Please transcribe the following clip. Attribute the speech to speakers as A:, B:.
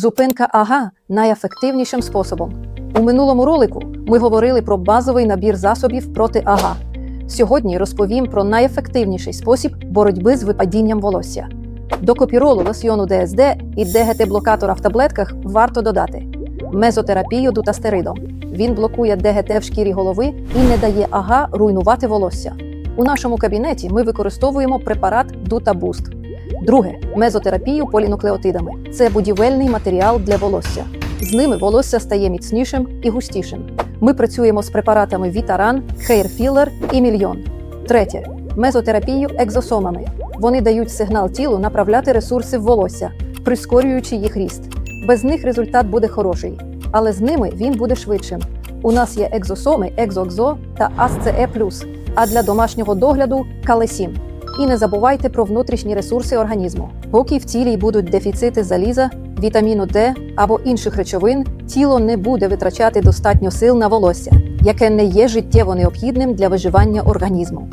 A: Зупинка ага найефективнішим способом. У минулому ролику ми говорили про базовий набір засобів проти ага. Сьогодні розповім про найефективніший спосіб боротьби з випадінням волосся. До копіролу лосьйону ДСД і ДГТ-блокатора в таблетках варто додати мезотерапію дутастеридом. Він блокує ДГТ в шкірі голови і не дає ага руйнувати волосся. У нашому кабінеті ми використовуємо препарат Дутабуст. Друге мезотерапію полінуклеотидами. Це будівельний матеріал для волосся. З ними волосся стає міцнішим і густішим. Ми працюємо з препаратами Вітаран, Хейрфілер і Мільйон. Третє мезотерапію екзосомами. Вони дають сигнал тілу направляти ресурси в волосся, прискорюючи їх ріст. Без них результат буде хороший, але з ними він буде швидшим. У нас є екзосоми, екзоекзо та АСЦЕ+, а для домашнього догляду калесін. І не забувайте про внутрішні ресурси організму. Поки в тілі будуть дефіцити заліза, вітаміну Д або інших речовин, тіло не буде витрачати достатньо сил на волосся, яке не є життєво необхідним для виживання організму.